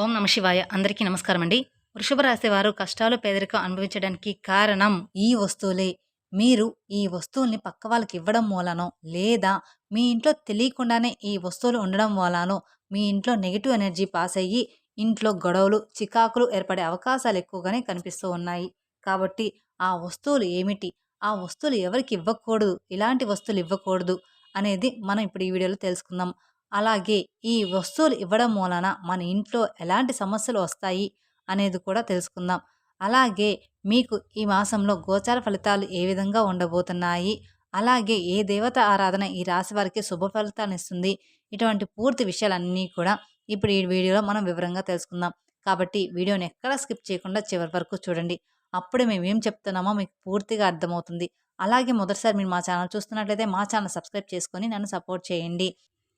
ఓం నమ శివాయ. అందరికీ నమస్కారం అండి వృషభ రాశి వారు కష్టాలు పేదరికం అనుభవించడానికి కారణం ఈ వస్తువులే. మీరు ఈ వస్తువుల్ని పక్క వాళ్ళకి ఇవ్వడం మూలనో లేదా మీ ఇంట్లో తెలియకుండానే ఈ వస్తువులు ఉండడం మూలనో మీ ఇంట్లో నెగిటివ్ ఎనర్జీ పాస్ అయ్యి ఇంట్లో గొడవలు చికాకులు ఏర్పడే అవకాశాలు ఎక్కువగానే కనిపిస్తూ ఉన్నాయి. కాబట్టి ఆ వస్తువులు ఏమిటి? ఆ వస్తువులు ఎవరికి ఇవ్వకూడదు? ఇలాంటి వస్తువులు ఇవ్వకూడదు? అనేది మనం ఇప్పుడు ఈ వీడియోలో తెలుసుకుందాం. అలాగే ఈ వస్తువులు ఇవ్వడం మూలన మన ఇంట్లో ఎలాంటి సమస్యలు వస్తాయి అనేది కూడా తెలుసుకుందాం. అలాగే మీకు ఈ మాసంలో గోచార ఫలితాలు ఏ విధంగా ఉండబోతున్నాయి? అలాగే ఏ దేవత ఆరాధన ఈ రాశి వారికి శుభ ఫలితాన్ని ఇస్తుంది? ఇటువంటి పూర్తి విషయాలన్నీ కూడా ఇప్పుడు ఈ వీడియోలో మనం వివరంగా తెలుసుకుందాం. కాబట్టి వీడియోని ఎక్కడ స్కిప్ చేయకుండా చివరి వరకు చూడండి. అప్పుడే మేము ఏం చెప్తున్నామో మీకు పూర్తిగా అర్థమవుతుంది. అలాగే మొదటిసారి మీరు మా ఛానల్ చూస్తున్నట్లయితే మా ఛానల్ సబ్స్క్రైబ్ చేసుకొని నన్ను సపోర్ట్ చేయండి.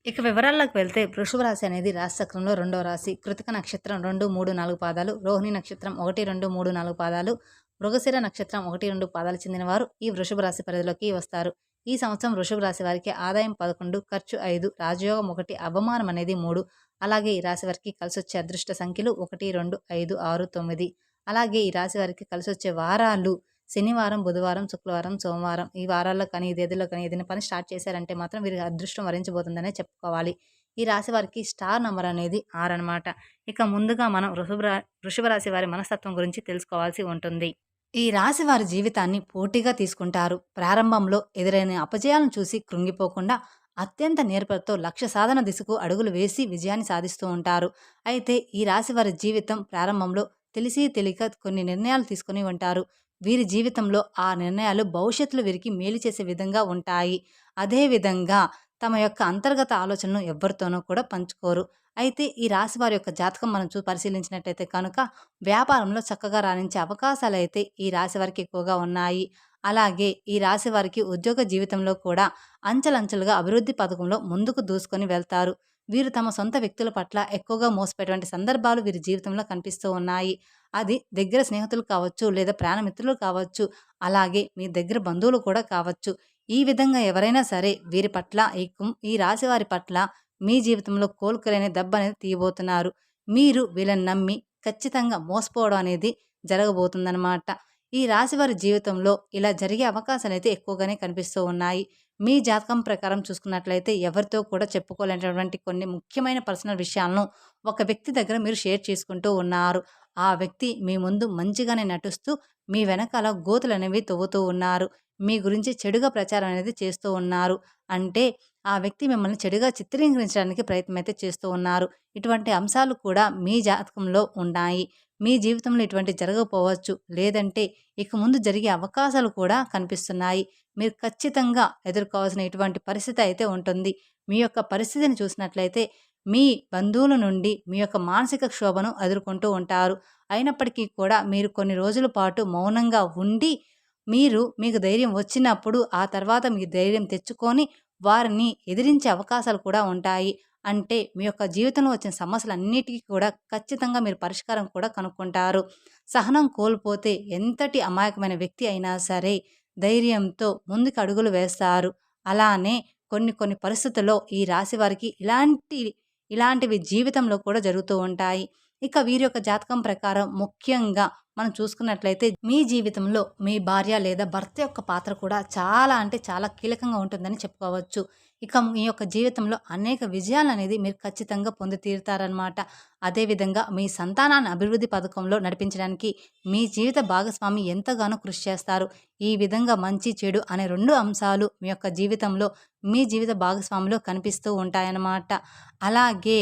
ఇక వివరాల్లోకి వెళ్తే వృషభ రాశి అనేది రాశి చక్రంలో రెండో రాశి. కృతిక నక్షత్రం రెండు మూడు నాలుగు పాదాలు. రోహిణి నక్షత్రం ఒకటి రెండు మూడు నాలుగు పాదాలు. మృగశిర నక్షత్రం ఒకటి రెండు పాదాలు చెందినవారు ఈ వృషభ రాశి పరిధిలోకి వస్తారు. ఈ సంవత్సరం వృషభ రాశి వారికి ఆదాయం పదకొండు ఖర్చు ఐదు రాజయోగం ఒకటి అవమానం అనేది మూడు. అలాగే ఈ రాశి వారికి కలిసి వచ్చే అదృష్ట సంఖ్యలు ఒకటి రెండు ఐదు ఆరు తొమ్మిది. అలాగే ఈ రాశి వారికి కలిసి వచ్చే వారాలు శనివారం బుధవారం శుక్రవారం సోమవారం ఈ వారాల్లో కానీ ఈ తేదీలో కానీ ఏదైనా పని స్టార్ట్ చేశారంటే మాత్రం వీరికి అదృష్టం వరించబోతుందనే చెప్పుకోవాలి. ఈ రాశి వారికి స్టార్ నంబర్ అనేది ఆరు అనమాట ఇక ముందుగా మనం వృషభ వృషభ రాశి వారి మనస్తత్వం గురించి తెలుసుకోవాల్సి ఉంటుంది. ఈ రాశి వారి జీవితాన్ని పోటీగా తీసుకుంటారు. ప్రారంభంలో ఎదురైన అపజయాలను చూసి కృంగిపోకుండా అత్యంత నేర్పలతో లక్ష్య సాధన దిశకు అడుగులు వేసి విజయాన్ని సాధిస్తూ ఉంటారు. అయితే ఈ రాశి వారి జీవితం ప్రారంభంలో తెలిసి తెలియక కొన్ని నిర్ణయాలు తీసుకుని ఉంటారు. వీరి జీవితంలో ఆ నిర్ణయాలు భవిష్యత్తులో వీరికి మేలు చేసే విధంగా ఉంటాయి. అదేవిధంగా తమ యొక్క అంతర్గత ఆలోచనను ఎవరితోనూ కూడా పంచుకోరు. అయితే ఈ రాశి వారి యొక్క జాతకం మనం చూ పరిశీలించినట్టయితే కనుక వ్యాపారంలో చక్కగా రాణించే అవకాశాలు అయితే ఈ రాశి వారికి ఎక్కువగా ఉన్నాయి. అలాగే ఈ రాశి వారికి ఉద్యోగ జీవితంలో కూడా అంచెలంచెలుగా అభివృద్ధి పథకంలో ముందుకు దూసుకొని వెళ్తారు. వీరు తమ సొంత వ్యక్తుల పట్ల ఎక్కువగా మోసపోయేటువంటి సందర్భాలు వీరి జీవితంలో కనిపిస్తూ ఉన్నాయి. అది దగ్గర స్నేహితులు కావచ్చు లేదా ప్రాణమిత్రులు కావచ్చు అలాగే మీ దగ్గర బంధువులు కూడా కావచ్చు. ఈ విధంగా ఎవరైనా సరే వీరి పట్ల ఈ ఈ రాశి వారి పట్ల మీ జీవితంలో కోలుకోలేని దెబ్బ అనేది తీయబోతున్నారు. మీరు వీళ్ళని నమ్మి ఖచ్చితంగా మోసపోవడం అనేది జరగబోతుందన్నమాట. ఈ రాశి వారి జీవితంలో ఇలా జరిగే అవకాశాలు అయితే ఎక్కువగానే కనిపిస్తూ ఉన్నాయి. మీ జాతకం ప్రకారం చూసుకున్నట్లయితే ఎవరితో కూడా చెప్పుకోలేనటువంటి కొన్ని ముఖ్యమైన పర్సనల్ విషయాలను ఒక వ్యక్తి దగ్గర మీరు షేర్ చేసుకుంటూ ఉన్నారు. ఆ వ్యక్తి మీ ముందు మంచిగానే నటిస్తూ మీ వెనకాల గోతులు అనేవి తవ్వుతూ ఉన్నారు. మీ గురించి చెడుగా ప్రచారం అనేది చేస్తూ ఉన్నారు. అంటే ఆ వ్యక్తి మిమ్మల్ని చెడుగా చిత్రీకరించడానికి ప్రయత్నం అయితే చేస్తూ ఉన్నారు. ఇటువంటి అంశాలు కూడా మీ జాతకంలో ఉన్నాయి. మీ జీవితంలో ఇటువంటి జరగకపోవచ్చు. లేదంటే ఇక ముందు జరిగే అవకాశాలు కూడా కనిపిస్తున్నాయి. మీరు ఖచ్చితంగా ఎదుర్కోవాల్సిన ఇటువంటి పరిస్థితి అయితే ఉంటుంది. మీ యొక్క పరిస్థితిని చూసినట్లయితే మీ బంధువుల నుండి మీ యొక్క మానసిక క్షోభను ఎదుర్కొంటూ ఉంటారు. అయినప్పటికీ కూడా మీరు కొన్ని రోజుల పాటు మౌనంగా ఉండి మీరు మీకు ధైర్యం వచ్చినప్పుడు ఆ తర్వాత మీ ధైర్యం తెచ్చుకొని వారిని ఎదిరించే అవకాశాలు కూడా ఉంటాయి. అంటే మీ యొక్క జీవితంలో వచ్చిన సమస్యలన్నిటికీ కూడా ఖచ్చితంగా మీరు పరిష్కారం కూడా కనుక్కుంటారు. సహనం కోల్పోతే ఎంతటి అమాయకమైన వ్యక్తి అయినా సరే ధైర్యంతో ముందుకు అడుగులు వేస్తారు. అలానే కొన్ని కొన్ని పరిస్థితుల్లో ఈ రాశి వారికి ఇలాంటి ఇలాంటివి జీవితంలో కూడా జరుగుతూ ఉంటాయి. ఇక వీరి యొక్క జాతకం ప్రకారం ముఖ్యంగా మనం చూసుకున్నట్లయితే మీ జీవితంలో మీ భార్య లేదా భర్త యొక్క పాత్ర కూడా చాలా అంటే చాలా కీలకంగా ఉంటుందని చెప్పుకోవచ్చు. ఇక మీ యొక్క జీవితంలో అనేక విజయాలు అనేది మీరు ఖచ్చితంగా పొంది తీరుతారనమాట అదేవిధంగా మీ సంతానాన్ని అభివృద్ధి పథకంలో నడిపించడానికి మీ జీవిత భాగస్వామి ఎంతగానో కృషి చేస్తారు. ఈ విధంగా మంచి చెడు అనే రెండు అంశాలు మీ యొక్క జీవితంలో మీ జీవిత భాగస్వామిలో కనిపిస్తూ ఉంటాయన్నమాట. అలాగే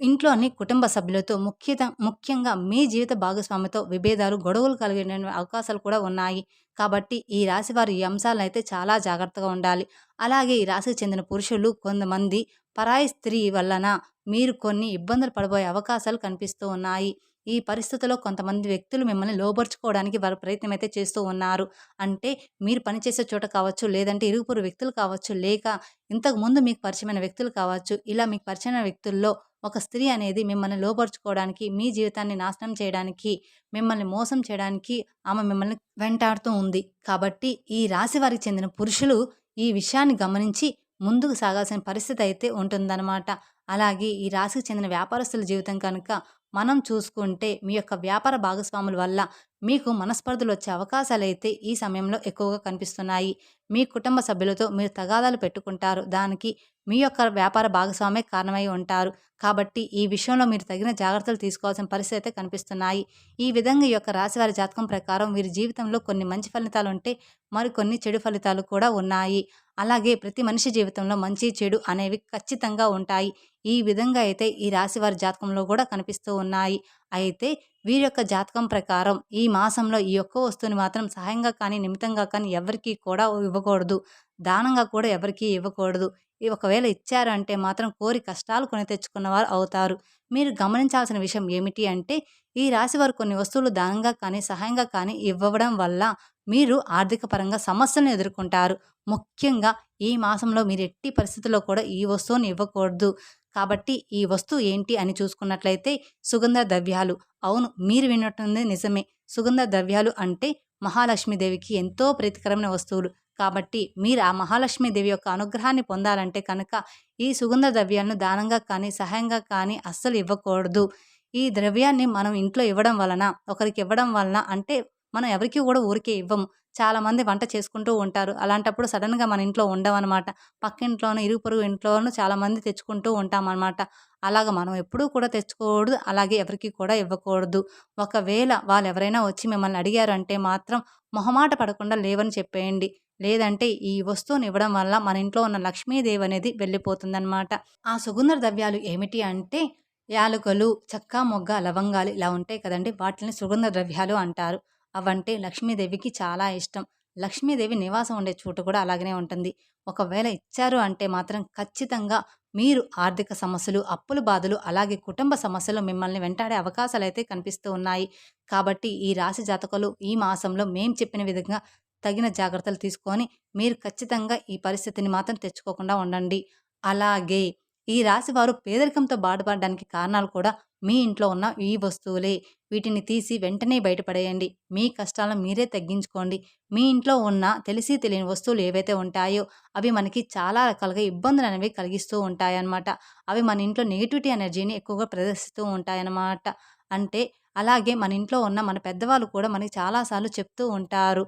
ఇంట్లోని కుటుంబ సభ్యులతో ముఖ్యత ముఖ్యంగా మీ జీవిత భాగస్వామితో విభేదాలు గొడవలు కలిగే అవకాశాలు కూడా ఉన్నాయి. కాబట్టి ఈ రాశి వారి ఈ అంశాలను అయితే చాలా జాగ్రత్తగా ఉండాలి. అలాగే ఈ రాశికి చెందిన పురుషులు కొంతమంది పరాయి స్త్రీ వలన మీరు కొన్ని ఇబ్బందులు పడబోయే అవకాశాలు కనిపిస్తూ ఉన్నాయి. ఈ పరిస్థితిలో కొంతమంది వ్యక్తులు మిమ్మల్ని లోపరుచుకోవడానికి వారు ప్రయత్నం అయితే చేస్తూ ఉన్నారు. అంటే మీరు పనిచేసే చోట కావచ్చు లేదంటే ఇరుగుపురు వ్యక్తులు కావచ్చు లేక ఇంతకుముందు మీకు పరిచయమైన వ్యక్తులు కావచ్చు ఇలా మీకు పరిచయమైన వ్యక్తుల్లో ఒక స్త్రీ అనేది మిమ్మల్ని లోపరుచుకోవడానికి మీ జీవితాన్ని నాశనం చేయడానికి మిమ్మల్ని మోసం చేయడానికి ఆమె మిమ్మల్ని వెంటాడుతూ ఉంది. కాబట్టి ఈ రాశి వారికి చెందిన పురుషులు ఈ విషయాన్ని గమనించి ముందుకు సాగాల్సిన పరిస్థితి అయితే ఉంటుందన్నమాట. అలాగే ఈ రాశికి చెందిన వ్యాపారస్తుల జీవితం కనుక మనం చూసుకుంటే మీ యొక్క వ్యాపార భాగస్వాముల వల్ల మీకు మనస్పర్ధలు వచ్చే అవకాశాలు అయితే ఈ సమయంలో ఎక్కువగా కనిపిస్తున్నాయి. మీ కుటుంబ సభ్యులతో మీరు తగాదాలు పెట్టుకుంటారు. దానికి మీ యొక్క వ్యాపార భాగస్వామే కారణమై ఉంటారు. కాబట్టి ఈ విషయంలో మీరు తగిన జాగ్రత్తలు తీసుకోవాల్సిన పరిస్థితి అయితే కనిపిస్తున్నాయి. ఈ విధంగా ఈ యొక్క రాశివారి జాతకం ప్రకారం వీరి జీవితంలో కొన్ని మంచి ఫలితాలు ఉంటే మరికొన్ని చెడు ఫలితాలు కూడా ఉన్నాయి. అలాగే ప్రతి మనిషి జీవితంలో మంచి చెడు అనేవి ఖచ్చితంగా ఉంటాయి. ఈ విధంగా అయితే ఈ రాశి వారి జాతకంలో కూడా కనిపిస్తూ ఉన్నాయి. అయితే వీరి యొక్క జాతకం ప్రకారం ఈ మాసంలో ఈ యొక్క వస్తువుని మాత్రం సహాయంగా కానీ నిమిత్తంగా కానీ ఎవరికీ కూడా ఇవ్వకూడదు. దానంగా కూడా ఎవరికీ ఇవ్వకూడదు. ఒకవేళ ఇచ్చారు అంటే మాత్రం కోరి కష్టాలు కొని తెచ్చుకున్నవారు అవుతారు. మీరు గమనించాల్సిన విషయం ఏమిటి అంటే ఈ రాశి వారు కొన్ని వస్తువులు దానంగా కానీ సహాయంగా కానీ ఇవ్వడం వల్ల మీరు ఆర్థిక పరంగా సమస్యలను ఎదుర్కొంటారు. ముఖ్యంగా ఈ మాసంలో మీరు ఎట్టి పరిస్థితుల్లో కూడా ఈ వస్తువుని ఇవ్వకూడదు. కాబట్టి ఈ వస్తువు ఏంటి అని చూసుకున్నట్లయితే సుగంధ ద్రవ్యాలు. అవును మీరు విన్నట్టుంది నిజమే. సుగంధ ద్రవ్యాలు అంటే మహాలక్ష్మీదేవికి ఎంతో ప్రీతికరమైన వస్తువులు. కాబట్టి మీరు ఆ మహాలక్ష్మీదేవి యొక్క అనుగ్రహాన్ని పొందాలంటే కనుక ఈ సుగంధ ద్రవ్యాలను దానంగా కానీ సహాయంగా కానీ అస్సలు ఇవ్వకూడదు. ఈ ద్రవ్యాన్ని మనం ఇంట్లో ఇవ్వడం వలన ఒకరికి ఇవ్వడం వలన అంటే మనం ఎవరికి కూడా ఊరికే ఇవ్వము. చాలామంది వంట చేసుకుంటూ ఉంటారు. అలాంటప్పుడు సడన్గా మన ఇంట్లో ఉండవన్నమాట. పక్కింట్లోనూ ఇరుగు పొరుగు ఇంట్లోనూ చాలామంది తెచ్చుకుంటూ ఉంటామన్నమాట. అలాగ మనం ఎప్పుడూ కూడా తెచ్చుకోకూడదు. అలాగే ఎవరికి కూడా ఇవ్వకూడదు. ఒకవేళ వాళ్ళు ఎవరైనా వచ్చి మిమ్మల్ని అడిగారంటే మాత్రం మొహమాట పడకుండా లేవని చెప్పేయండి. లేదంటే ఈ వస్తువుని ఇవ్వడం వల్ల మన ఇంట్లో ఉన్న లక్ష్మీదేవి అనేది వెళ్ళిపోతుందన్నమాట. ఆ సుగంధ ద్రవ్యాలు ఏమిటి అంటే యాలకులు చక్క మొగ్గ లవంగాలు ఇలా ఉంటాయి కదండి. వాటిని సుగంధ ద్రవ్యాలు అంటారు. అవంటే లక్ష్మీదేవికి చాలా ఇష్టం. లక్ష్మీదేవి నివాసం ఉండే చోటు కూడా అలాగనే ఉంటుంది. ఒకవేళ ఇచ్చారు అంటే మాత్రం ఖచ్చితంగా మీరు ఆర్థిక సమస్యలు అప్పుల బాధలు అలాగే కుటుంబ సమస్యలు మిమ్మల్ని వెంటాడే అవకాశాలు అయితే కనిపిస్తూ ఉన్నాయి. కాబట్టి ఈ రాశి జాతకులు ఈ మాసంలో మేం చెప్పిన విధంగా తగిన జాగ్రత్తలు తీసుకొని మీరు ఖచ్చితంగా ఈ పరిస్థితిని మాత్రం తెచ్చుకోకుండా ఉండండి. అలాగే ఈ రాశి వారు పేదరికంతో బాధపడడానికి కారణాలు కూడా మీ ఇంట్లో ఉన్న ఈ వస్తువులే. వీటిని తీసి వెంటనే బయటపడేయండి. మీ కష్టాలను మీరే తగ్గించుకోండి. మీ ఇంట్లో ఉన్న తెలిసి తెలియని వస్తువులు ఏవైతే ఉంటాయో అవి మనకి చాలా రకాలుగా ఇబ్బందులు అనేవి కలిగిస్తూ ఉంటాయన్నమాట. అవి మన ఇంట్లో నెగిటివిటీ ఎనర్జీని ఎక్కువగా ప్రదర్శిస్తూ ఉంటాయన్నమాట. అంటే అలాగే మన ఇంట్లో ఉన్న మన పెద్దవాళ్ళు కూడా మనకి చాలాసార్లు చెప్తూ ఉంటారు.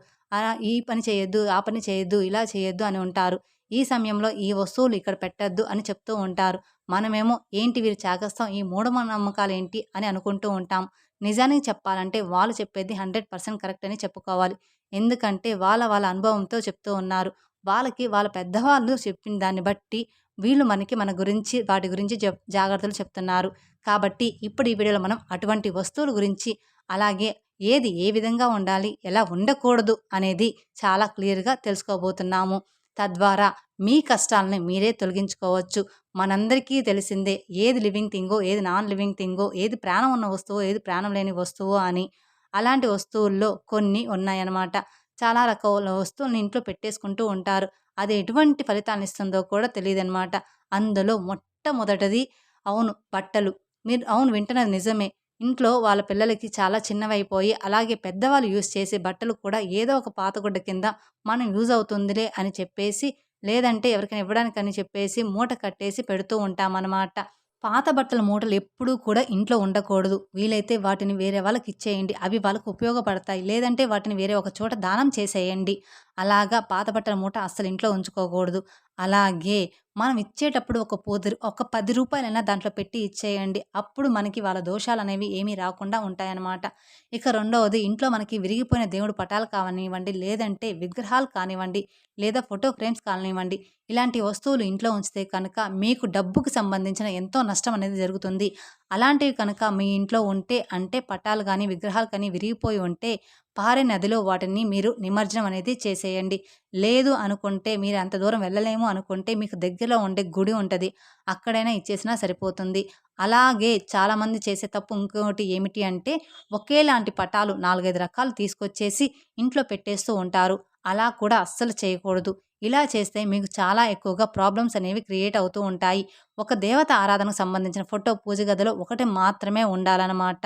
ఈ పని చేయొద్దు ఆ పని చేయొద్దు ఇలా చేయొద్దు అని ఉంటారు. ఈ సమయంలో ఈ వస్తువులు ఇక్కడ పెట్టద్దు అని చెప్తూ ఉంటారు. మనమేమో ఏంటి వీరు చాగస్తాం ఈ మూఢనమ్మకాలు ఏంటి? అని అనుకుంటూ ఉంటాం. నిజానికి చెప్పాలంటే వాళ్ళు చెప్పేది హండ్రెడ్ పర్సెంట్ కరెక్ట్ అని చెప్పుకోవాలి. ఎందుకంటే వాళ్ళ వాళ్ళ అనుభవంతో చెప్తూ ఉన్నారు. వాళ్ళకి వాళ్ళ పెద్దవాళ్ళు చెప్పిన దాన్ని బట్టి వీళ్ళు మనకి మన గురించి వాటి గురించి జాగ్రత్తలు చెప్తున్నారు. కాబట్టి ఇప్పుడు ఈ వీడియోలో మనం అటువంటి వస్తువుల గురించి అలాగే ఏది ఏ విధంగా ఉండాలి ఎలా ఉండకూడదు అనేది చాలా క్లియర్గా తెలుసుకోబోతున్నాము. తద్వారా మీ కష్టాలని మీరే తొలగించుకోవచ్చు. మనందరికీ తెలిసిందే ఏది లివింగ్ థింగో ఏది నాన్ లివింగ్ థింగో ఏది ప్రాణం ఉన్న వస్తువు ఏది ప్రాణం లేని వస్తువు అని అలాంటి వస్తువుల్లో కొన్ని ఉన్నాయన్నమాట. చాలా రకాల వస్తువులను ఇంట్లో పెట్టేసుకుంటూ ఉంటారు. అది ఎటువంటి ఫలితాన్ని ఇస్తుందో కూడా తెలియదన్నమాట. అందులో మొట్టమొదటిది అవును బట్టలు. మీరు అవును వింటున్నది నిజమే. ఇంట్లో వాళ్ళ పిల్లలకి చాలా చిన్నవైపోయి అలాగే పెద్దవాళ్ళు యూజ్ చేసే బట్టలు కూడా ఏదో ఒక పాతగుడ్డ కింద మనం యూజ్ అవుతుందిలే అని చెప్పేసి లేదంటే ఎవరికైనా ఇవ్వడానికని చెప్పేసి మూట కట్టేసి పెడుతూ ఉంటామన్నమాట. పాత బట్టల మూటలు ఎప్పుడూ కూడా ఇంట్లో ఉండకూడదు. వీలైతే వాటిని వేరే వాళ్ళకి ఇచ్చేయండి. అవి వాళ్ళకు ఉపయోగపడతాయి. లేదంటే వాటిని వేరే ఒక చోట దానం చేసేయండి. అలాగా పాత బట్టల మూట అస్సలు ఇంట్లో ఉంచుకోకూడదు. అలాగే మనం ఇచ్చేటప్పుడు ఒక పోది ఒక పది రూపాయలైనా దాంట్లో పెట్టి ఇచ్చేయండి. అప్పుడు మనకి వాళ్ళ దోషాలు అనేవి ఏమీ రాకుండా ఉంటాయన్నమాట. ఇక రెండవది ఇంట్లో మనకి విరిగిపోయిన దేవుడు పటాలు కానివ్వండి లేదంటే విగ్రహాలు కానివ్వండి లేదా ఫోటో ఫ్రేమ్స్ కానివ్వండి ఇలాంటి వస్తువులు ఇంట్లో ఉంచితే కనుక మీకు డబ్బుకు సంబంధించిన ఎంతో నష్టం అనేది జరుగుతుంది. అలాంటివి కనుక మీ ఇంట్లో ఉంటే అంటే పటాలు కానీ విగ్రహాలు కానీ విరిగిపోయి ఉంటే పారే నదిలో వాటిని మీరు నిమజ్జనం అనేది చేసేయండి. లేదు అనుకుంటే మీరు అంత దూరం వెళ్ళలేము అనుకుంటే మీకు దగ్గరలో ఉండే గుడి ఉంటుంది. అక్కడైనా ఇచ్చేసినా సరిపోతుంది. అలాగే చాలామంది చేసే తప్పు ఇంకోటి ఏమిటి అంటే ఒకేలాంటి పటాలు నాలుగైదు రకాలు తీసుకొచ్చేసి ఇంట్లో పెట్టేస్తూ ఉంటారు. అలా కూడా అస్సలు చేయకూడదు. ఇలా చేస్తే మీకు చాలా ఎక్కువగా ప్రాబ్లమ్స్ అనేవి క్రియేట్ అవుతూ ఉంటాయి. ఒక దేవత ఆరాధనకు సంబంధించిన ఫోటో పూజ గదిలో ఒకటి మాత్రమే ఉండాలన్నమాట.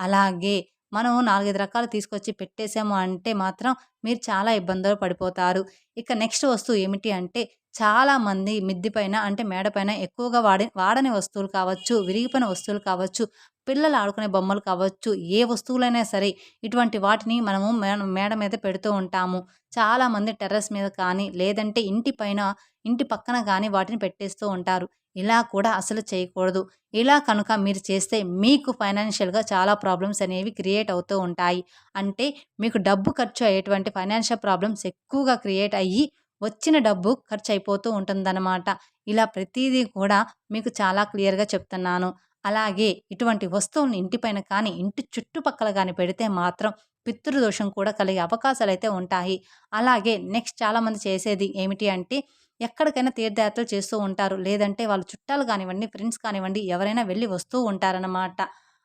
అలాగే మనం నాలుగైదు రకాలు తీసుకొచ్చి పెట్టేసాము అంటే మాత్రం మీరు చాలా ఇబ్బందులు పడిపోతారు. ఇక నెక్స్ట్ వస్తువు ఏమిటి అంటే చాలామంది మిద్ది పైన అంటే మేడ పైన ఎక్కువగా వాడి వాడని వస్తువులు కావచ్చు విరిగిపోయిన వస్తువులు కావచ్చు పిల్లలు ఆడుకునే బొమ్మలు కావచ్చు ఏ వస్తువులైనా సరే ఇటువంటి వాటిని మనము మేడ మేడ మీద పెడుతూ ఉంటాము. చాలామంది టెర్రస్ మీద కానీ లేదంటే ఇంటి పైన ఇంటి పక్కన కానీ వాటిని పెట్టేస్తూ ఉంటారు. ఇలా కూడా అసలు చేయకూడదు. ఇలా కనుక మీరు చేస్తే మీకు ఫైనాన్షియల్గా చాలా ప్రాబ్లమ్స్ అనేవి క్రియేట్ అవుతూ ఉంటాయి. అంటే మీకు డబ్బు ఖర్చు అయ్యేటువంటి ఫైనాన్షియల్ ప్రాబ్లమ్స్ ఎక్కువగా క్రియేట్ అయ్యి వచ్చిన డబ్బు ఖర్చు అయిపోతూ ఉంటుందన్నమాట. ఇలా ప్రతిదీ కూడా మీకు చాలా క్లియర్గా చెప్తున్నాను. అలాగే ఇటువంటి వస్తువులను ఇంటిపైన కానీ ఇంటి చుట్టుపక్కల కానీ పెడితే మాత్రం పితృదోషం కూడా కలిగే అవకాశాలు అయితే ఉంటాయి. అలాగే నెక్స్ట్ చాలామంది చేసేది ఏమిటి అంటే ఎక్కడికైనా తీర్థయాత్రలు చేస్తూ ఉంటారు. లేదంటే వాళ్ళు చుట్టాలు కానివ్వండి ఫ్రెండ్స్ కానివ్వండి ఎవరైనా వెళ్ళి వస్తూ ఉంటారన్నమాట.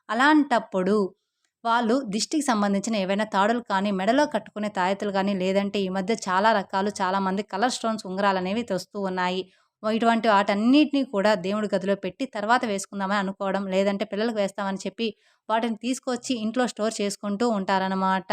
అలాంటప్పుడు వాళ్ళు దిష్టికి సంబంధించిన ఏవైనా తాడులు కానీ మెడలో కట్టుకునే తాయెత్తులు కానీ లేదంటే ఈ మధ్య చాలా రకాలు చాలామంది కలర్ స్టోన్స్ ఉంగరాలు అనేవి తెస్తూ ఉన్నాయి. ఇటువంటి వాటన్నిటిని కూడా దేవుడి గదిలో పెట్టి తర్వాత వేసుకుందామని అనుకోవడం లేదంటే పిల్లలకు వేస్తామని చెప్పి వాటిని తీసుకొచ్చి ఇంట్లో స్టోర్ చేసుకుంటూ ఉంటారన్నమాట.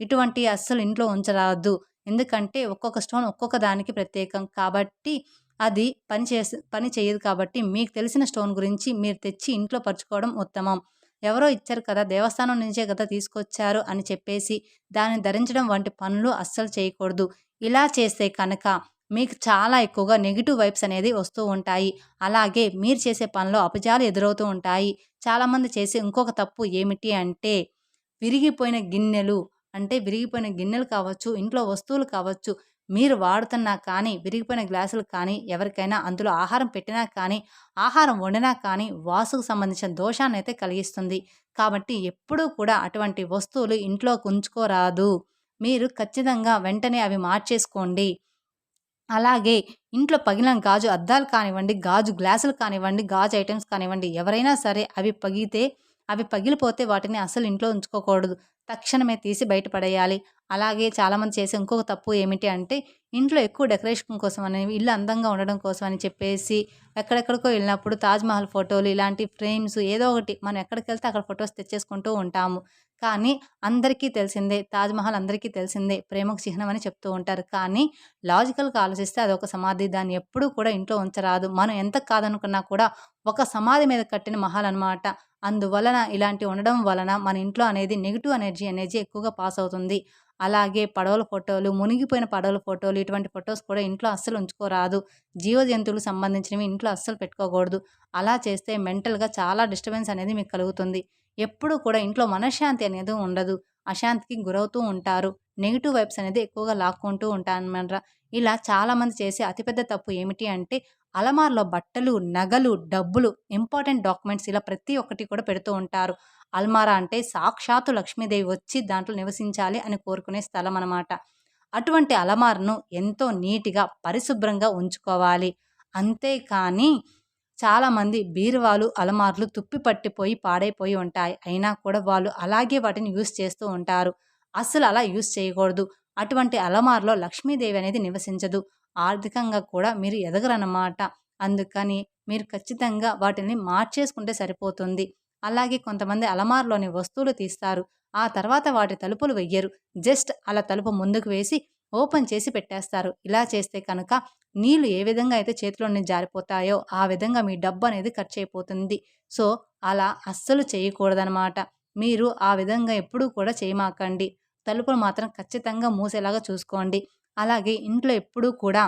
ఇటువంటి అస్సలు ఇంట్లో ఉంచరాదు. ఎందుకంటే ఒక్కొక్క స్టోన్ ఒక్కొక్క దానికి ప్రత్యేకం. కాబట్టి అది పని చేసి పని చేయదు కాబట్టి మీకు తెలిసిన స్టోన్ గురించి మీరు తెచ్చి ఇంట్లో పరుచుకోవడం ఉత్తమం. ఎవరో ఇచ్చారు కదా దేవస్థానం నుంచే కదా తీసుకొచ్చారు అని చెప్పేసి దాన్ని ధరించడం వంటి పనులు అస్సలు చేయకూడదు. ఇలా చేస్తే కనుక మీకు చాలా ఎక్కువగా నెగిటివ్ వైబ్స్ అనేది వస్తూ ఉంటాయి. అలాగే మీరు చేసే పనిలో అపజాలు ఎదురవుతూ ఉంటాయి. చాలామంది చేసే ఇంకొక తప్పు ఏమిటి అంటే విరిగిపోయిన గిన్నెలు అంటే విరిగిపోయిన గిన్నెలు కావచ్చు ఇంట్లో వస్తువులు కావచ్చు మీరు వాడుతున్నా కానీ విరిగిపోయిన గ్లాసులు కానీ ఎవరికైనా అందులో ఆహారం పెట్టినా కానీ ఆహారం వండినా కానీ వాసుకు సంబంధించిన దోషాన్ని అయితే కలిగిస్తుంది. కాబట్టి ఎప్పుడూ కూడా అటువంటి వస్తువులు ఇంట్లో ఉంచుకోరాదు. మీరు ఖచ్చితంగా వెంటనే అవి మార్చేసుకోండి. అలాగే ఇంట్లో పగిలిన గాజు అద్దాలు కానివ్వండి గాజు గ్లాసులు కానివ్వండి గాజు ఐటమ్స్ కానివ్వండి ఎవరైనా సరే అవి పగితే అవి పగిలిపోతే వాటిని అసలు ఇంట్లో ఉంచుకోకూడదు. తక్షణమే తీసి బయటపడేయాలి అలాగే చాలామంది చేసే ఇంకొక తప్పు ఏమిటి అంటే ఇంట్లో ఎక్కువ డెకరేషన్ కోసం అనేవి ఇల్లు అందంగా ఉండడం కోసం అని చెప్పేసి ఎక్కడెక్కడికో వెళ్ళినప్పుడు తాజ్మహల్ ఫోటోలు ఇలాంటి ఫ్రేమ్స్ ఏదో ఒకటి మనం ఎక్కడికి వెళ్తే అక్కడ ఫొటోస్ తెచ్చేసుకుంటూ ఉంటాము. కానీ అందరికీ తెలిసిందే తాజ్మహల్ అందరికీ తెలిసిందే ప్రేమకు చిహ్నం అని చెప్తూ ఉంటారు. కానీ లాజికల్గా ఆలోచిస్తే అది ఒక సమాధి. దాన్ని ఎప్పుడూ కూడా ఇంట్లో ఉంచరాదు. మనం ఎంత కాదనుకున్నా కూడా ఒక సమాధి మీద కట్టిన మహల్ అనమాట అందువలన ఇలాంటి ఉండడం వలన మన ఇంట్లో అనేది నెగిటివ్ ఎనర్జీ అనేది ఎక్కువగా పాస్ అవుతుంది. అలాగే పడవల ఫోటోలు మునిగిపోయిన పడవల ఫోటోలు ఇటువంటి ఫొటోస్ కూడా ఇంట్లో అస్సలు ఉంచుకోరాదు. జీవ జంతువులకు సంబంధించినవి ఇంట్లో అస్సలు పెట్టుకోకూడదు. అలా చేస్తే మెంటల్గా చాలా డిస్టర్బెన్స్ అనేది మీకు కలుగుతుంది. ఎప్పుడూ కూడా ఇంట్లో మనశ్శాంతి అనేది ఉండదు. అశాంతికి గురవుతూ ఉంటారు. నెగిటివ్ వైబ్స్ అనేది ఎక్కువగా లాక్కుంటూ ఉంటారనమాట ఇలా చాలామంది చేసే అతిపెద్ద తప్పు ఏమిటి అంటే అలమార్లో బట్టలు నగలు డబ్బులు ఇంపార్టెంట్ డాక్యుమెంట్స్ ఇలా ప్రతి ఒక్కటి కూడా పెడుతూ ఉంటారు. అల్మారా అంటే సాక్షాత్తు లక్ష్మీదేవి వచ్చి దాంట్లో నివసించాలి అని కోరుకునే స్థలం అనమాట. అటువంటి అలమార్ను ఎంతో నీట్గా పరిశుభ్రంగా ఉంచుకోవాలి. అంతేకాని చాలామంది బీరువాలు అలమార్లు తుప్పి పట్టిపోయి పాడైపోయి ఉంటాయి. అయినా కూడా వాళ్ళు అలాగే వాటిని యూస్ చేస్తూ ఉంటారు. అస్సలు అలా యూస్ చేయకూడదు. అటువంటి అలమార్లో లక్ష్మీదేవి అనేది నివసించదు. ఆర్థికంగా కూడా మీరు ఎదగరన్నమాట. అందుకని మీరు ఖచ్చితంగా వాటిని మార్చేసుకుంటే సరిపోతుంది. అలాగే కొంతమంది అలమార్లోని వస్తువులు తీస్తారు. ఆ తర్వాత వాటి తలుపులు వెయ్యరు. జస్ట్ అలా తలుపు ముందుకు వేసి ఓపెన్ చేసి పెట్టేస్తారు. ఇలా చేస్తే కనుక నీళ్ళు ఏ విధంగా అయితే చేతిలోనే జారిపోతాయో ఆ విధంగా మీ డబ్బు అనేది ఖర్చు అయిపోతుంది. సో అలా అస్సలు చేయకూడదనమాట మీరు ఆ విధంగా ఎప్పుడూ కూడా చేయమాకండి. తలుపులు మాత్రం ఖచ్చితంగా మూసేలాగా చూసుకోండి. అలాగే ఇంట్లో ఎప్పుడూ కూడా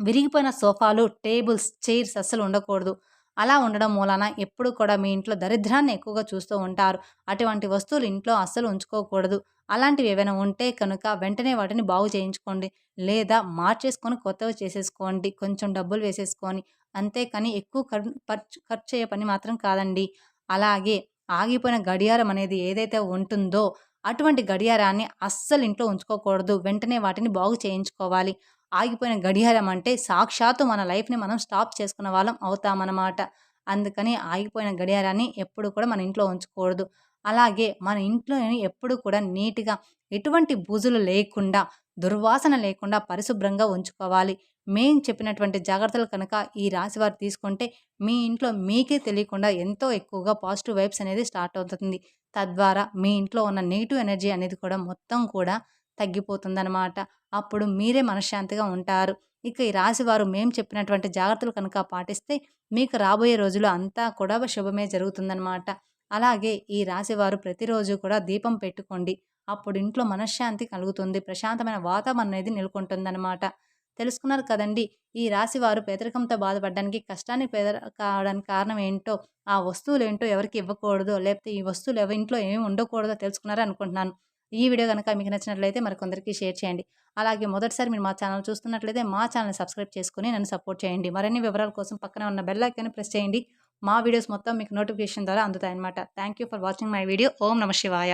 విరిగిపోయిన సోఫాలు టేబుల్స్ చైర్స్ అస్సలు ఉండకూడదు. అలా ఉండడం మూలాన ఎప్పుడు కూడా మీ ఇంట్లో దరిద్రాన్ని ఎక్కువగా చూస్తూ ఉంటారు. అటువంటి వస్తువులు ఇంట్లో అస్సలు ఉంచుకోకూడదు. అలాంటివి ఏవైనా ఉంటే కనుక వెంటనే వాటిని బాగు చేయించుకోండి. లేదా మార్చేసుకొని కొత్తవి చేసేసుకోండి. కొంచెం డబ్బులు వేసేసుకొని. అంతేకాని ఎక్కువ ఖర్చు ఖర్చు అయ్యే పని మాత్రం కాదండి. అలాగే ఆగిపోయిన గడియారం అనేది ఏదైతే ఉంటుందో అటువంటి గడియారాన్ని అస్సలు ఇంట్లో ఉంచుకోకూడదు. వెంటనే వాటిని బాగు చేయించుకోవాలి. ఆగిపోయిన గడియారం అంటే సాక్షాత్తు మన లైఫ్ని మనం స్టాప్ చేసుకున్న వాళ్ళం అవుతామన్నమాట. అందుకని ఆగిపోయిన గడియారాన్ని ఎప్పుడు కూడా మన ఇంట్లో ఉంచకూడదు. అలాగే మన ఇంట్లో ఎప్పుడు కూడా నీట్గా ఎటువంటి బూజులు లేకుండా దుర్వాసన లేకుండా పరిశుభ్రంగా ఉంచుకోవాలి. మేము చెప్పినటువంటి జాగ్రత్తలు కనుక ఈ రాశి వారు తీసుకుంటే మీ ఇంట్లో మీకే తెలియకుండా ఎంతో ఎక్కువగా పాజిటివ్ వైబ్స్ అనేది స్టార్ట్ అవుతుంది. తద్వారా మీ ఇంట్లో ఉన్న నెగిటివ్ ఎనర్జీ అనేది కూడా మొత్తం కూడా తగ్గిపోతుందన్నమాట. అప్పుడు మీరే మనశ్శాంతిగా ఉంటారు. ఇక ఈ రాశివారు మేము చెప్పినటువంటి జాగ్రత్తలు కనుక పాటిస్తే మీకు రాబోయే రోజులు అంతా కూడా శుభమే జరుగుతుందన్నమాట. అలాగే ఈ రాశివారు ప్రతిరోజు కూడా దీపం పెట్టుకోండి. అప్పుడు ఇంట్లో మనశ్శాంతి కలుగుతుంది. ప్రశాంతమైన వాతావరణం అనేది నెలకొంటుందన్నమాట. తెలుసుకున్నారు కదండి ఈ రాశి వారు పేదరికంతో బాధపడడానికి కష్టానికి పేద కావడానికి కారణం ఏంటో ఆ వస్తువులు ఏంటో ఎవరికి ఇవ్వకూడదు లేకపోతే ఈ వస్తువులు ఎవరి ఇంట్లో ఏమి ఉండకూడదో తెలుసుకున్నారు అనుకుంటున్నాను. ఈ వీడియో కనుక మీకు నచ్చినట్లయితే మరికొందరికి షేర్ చేయండి. అలాగే మొదటిసారి మీరు మా ఛానల్ చూస్తున్నట్లయితే మా ఛానల్ సబ్స్క్రైబ్ చేసుకుని నన్ను సపోర్ట్ చేయండి. మరిన్ని వివరాల కోసం పక్కన ఉన్న బెల్ ఐకాన్ని ప్రెస్ చేయండి. మా వీడియోస్ మొత్తం మీకు నోటిఫికేషన్ ద్వారా అందుతాయి అనమాట thank you for watching my video ఓం నమ శివాయ.